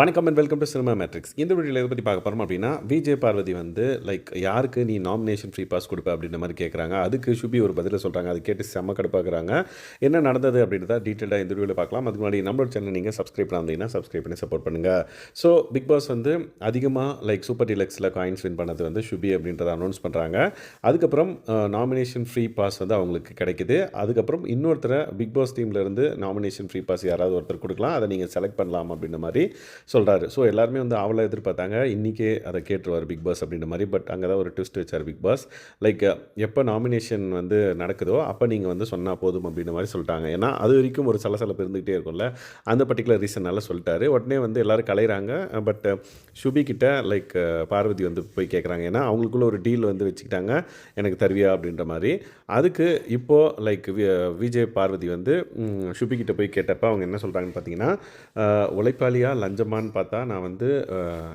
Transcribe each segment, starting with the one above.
வணக்கம் and welcome to cinema matrix இந்த வீடியோவில் எதை பற்றி பார்க்க போகிறோம் அப்படின்னா விஜய் பார்வதி வந்து லைக் யாருக்கு நீ நாமினேஷன் ஃப்ரீ பாஸ் கொடுப்ப அப்படின்ற மாதிரி கேட்குறாங்க அதுக்கு ஷுபி ஒரு பதிலை சொல்கிறாங்க அது கேட்டு செம்ம கடுப்பாக்குறாங்க. என்ன நடந்தது அப்படின்றத டீட்டெயிலாக இந்த வீடியோவில் பார்க்கலாம். அதுக்கு முன்னாடி நம்மளோட சேனல் நீங்கள் சப்ஸ்கிரைப் பண்ணாந்தீங்கன்னா சப்ஸ்கிரைப் பண்ணி சப்போர்ட் பண்ணுங்கள் ஸோ பிக் பாஸ் வந்து அதிகமாக லைக் சூப்பர் டிலக்ஸில் காயின்ஸ் வின் பண்ணது வந்து ஷுபி அப்படின்றத அனௌன்ஸ் பண்ணுறாங்க அதுக்கப்புறம் நாமினேஷன் ஃப்ரீ பாஸ் வந்து அவங்களுக்கு கிடைக்குது. அதுக்கப்புறம் இன்னொருத்தரை பிக் பாஸ் டீம்லேருந்து நாமினேஷன் ஃப்ரீ பாஸ் யாராவது ஒருத்தர் கொடுக்கலாம். அதை நீங்கள் செலக்ட் பண்ணலாம் அப்படின்ற மாதிரி சொல்கிறாரு ஸோ எல்லாருமே வந்து அவளை எதிர்பார்த்தாங்க. இன்றைக்கே அதை கேட்டுருவார் பிக் பாஸ் அப்படின்ற மாதிரி. பட் அங்கே தான் ஒரு ட்விஸ்ட் வச்சார் பிக் பாஸ் லைக் எப்போ நாமினேஷன் வந்து நடக்குதோ அப்போ நீங்கள் வந்து சொன்னால் போதும் அப்படின்ற மாதிரி சொல்லிட்டாங்க. ஏன்னா அது வரைக்கும் ஒரு சலசலப்பு இருந்துகிட்டே இருக்கும்ல. அந்த பர்டிகுலர் ரீசனால சொல்லிட்டாரு. உடனே வந்து எல்லோரும் கலையிறாங்க. பட் ஷுபி கிட்ட லைக் பார்வதி வந்து போய் கேட்குறாங்க ஏன்னா அவங்களுக்குள்ள ஒரு டீல் வந்து வச்சுக்கிட்டாங்க. எனக்கு தருவியா அப்படின்ற மாதிரி. அதுக்கு இப்போது லைக் விஜய் பார்வதி வந்து ஷுபி கிட்ட போய் கேட்டப்போ அவங்க என்ன சொல்கிறாங்கன்னு பார்த்தீங்கன்னா உழைப்பாளியாக லஞ்சம் லஞ்சமான்னு பார்த்தா நான் வந்து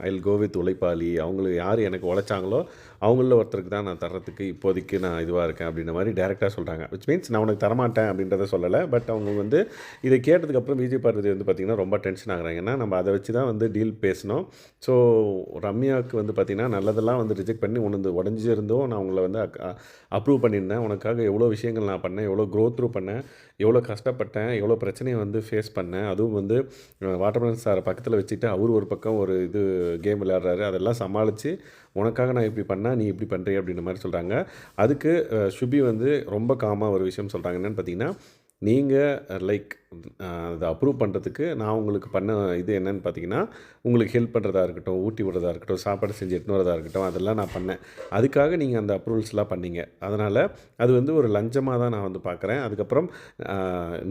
ஐல் கோ வித் உழைப்பாளி. அவங்களுக்கு யார் எனக்கு உழைச்சாங்களோ அவங்களில் ஒருத்தருக்கு தான் நான் தர்றதுக்கு இப்போதைக்கு நான் இதுவாக இருக்கேன் அப்படின்ற மாதிரி டேரெக்டாக சொல்கிறாங்க விச் மீன்ஸ் நான் உனக்கு தரமாட்டேன் அப்படின்றத சொல்லலை. பட் அவங்க வந்து இதை கேட்டதுக்கப்புறம் விஜய் பார்வதி வந்து பார்த்திங்கன்னா ரொம்ப டென்ஷன் ஆகுறாங்க. ஏன்னா நம்ம அதை வச்சு தான் வந்து டீல் பேசினோம் ஸோ ரம்யாவுக்கு வந்து பார்த்திங்கன்னா நல்லதெல்லாம் வந்து ரிஜெக்ட் பண்ணி உனது உடஞ்சிருந்தோம் நான் உங்களை வந்து அப்ரூவ் பண்ணியிருந்தேன். உனக்காக எவ்வளோ விஷயங்கள் நான் பண்ணேன் எவ்வளோ க்ரோத் த்ரூ பண்ணேன் எவ்வளோ கஷ்டப்பட்டேன் எவ்வளோ பிரச்சனையை வந்து ஃபேஸ் பண்ணேன். அதுவும் வந்து வாட்டர்மேன் சார் பக்கத்தில் வச்சுட்டு அவர் ஒரு பக்கம் ஒரு இது கேம் விளையாடுறாரு. அதெல்லாம் சமாளித்து உனக்காக நான் இப்படி பண்ணால் நீ இப்படி பண்ணுறிய அப்படின்ற மாதிரி சொல்கிறாங்க அதுக்கு ஷுபி சுபி வந்து ரொம்ப காமாக ஒரு விஷயம் சொல்கிறாங்க என்னென்னு பார்த்தீங்கன்னா நீங்கள் லைக் அதை அப்ரூவ் பண்ணுறதுக்கு நான் உங்களுக்கு பண்ண இது என்னென்னு பார்த்தீங்கன்னா உங்களுக்கு ஹெல்ப் பண்ணுறதா இருக்கட்டும் ஊட்டி விடுறதா இருக்கட்டும் சாப்பாடு செஞ்சு எட்டுன்னு வரதா இருக்கட்டும் அதெல்லாம் நான் பண்ணேன். அதுக்காக நீங்கள் அந்த அப்ரூவல்ஸ்லாம் பண்ணீங்க. அதனால் அது வந்து ஒரு லஞ்சமாக தான் நான் வந்து பார்க்குறேன் அதுக்கப்புறம்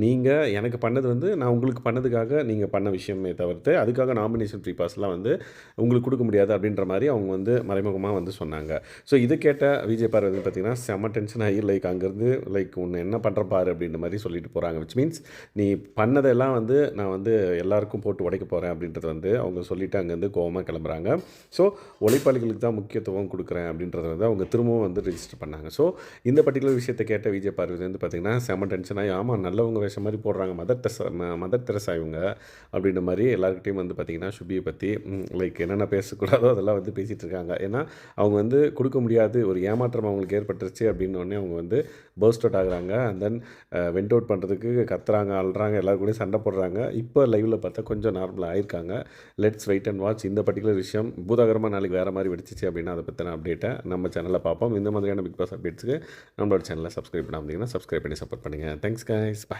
நீங்கள் எனக்கு பண்ணது வந்து நான் உங்களுக்கு பண்ணதுக்காக நீங்கள் பண்ண விஷயமே தவிர்த்து அதுக்காக நாமினேஷன் ஃப்ரீ பாஸ்லாம் வந்து உங்களுக்கு கொடுக்க முடியாது அப்படின்ற மாதிரி அவங்க வந்து மறைமுகமாக வந்து சொன்னாங்க. ஸோ இதை கேட்ட விஜய் பார்வதி பார்த்தீங்கன்னா செம டென்ஷன் ஆகி லைக் அங்கேருந்து லைக் ஒன்று என்ன பண்ணுற பாரு அப்படின்ற மாதிரி சொல்லிட்டு போகிறாங்க விச் மீன்ஸ் நீ பண்ணதெல்லாம் வந்து நான் வந்து எல்லாருக்கும் போட்டு உடைக்க போகிறேன் அப்படின்றது வந்து அவங்க சொல்லிட்டு அங்கேருந்து கோவமாக கிளம்புறாங்க. ஸோ உழைப்பாளிகளுக்கு தான் முக்கியத்துவம் கொடுக்குறேன் அப்படின்றத வந்து அவங்க திரும்பவும் வந்து ரெஜிஸ்டர் பண்ணாங்க. ஸோ இந்த பர்டிகுலர் விஷயத்தை கேட்ட விஜய் பார்வதி வந்து பார்த்திங்கன்னா செம டென்ஷன் ஆகி ஆமாம் நல்லவங்க வேஷம் மாதிரி போடுறாங்க மதர் டெரசா மதர் தெரசா இவங்க அப்படின்ற மாதிரி எல்லாருக்கிட்டையும் வந்து பார்த்திங்கன்னா சுபியை பற்றி லைக் என்னென்ன பேசக்கூடாதோ அதெல்லாம் வந்து பேசிகிட்டு இருக்காங்க. ஏன்னா அவங்க வந்து கொடுக்க முடியாது ஒரு ஏமாற்றம் அவங்களுக்கு ஏற்பட்டுருச்சு அப்படின்னு உடனே அவங்க வந்து பர்ஸ்ட் அவுட் ஆகுறாங்க. அண்ட் தென் வெண்ட் அவுட் பண்ணுறதுக்கு கத்துறாங்க அழுறாங்க எல்லாரும் கூட சண்டை போடுறாங்க. இப்போ லைவில் பார்த்தா கொஞ்சம் நார்மலாக ஆயிருக்காங்க. லெட்ஸ் வெயிட் அண்ட் வாட்ச் இந்த பர்டிகுலர் விஷயம் பூதாகரமாக நாளைக்கு வேறு மாதிரி வெடிச்சிச்சு அப்படின்னா அதை பற்றின அப்டேட்டை நம்ம சேனலில் பார்ப்போம். இந்த மாதிரியான பிக் பாஸ் அப்டேட்ஸுக்கு நம்மளோட சேனலை சப்ஸ்கிரைப் பண்ணாமல் சப்ஸ்கிரைப் பண்ணி சப்போர்ட் பண்ணுங்கள் தேங்க்ஸ் கைஸ் பாய்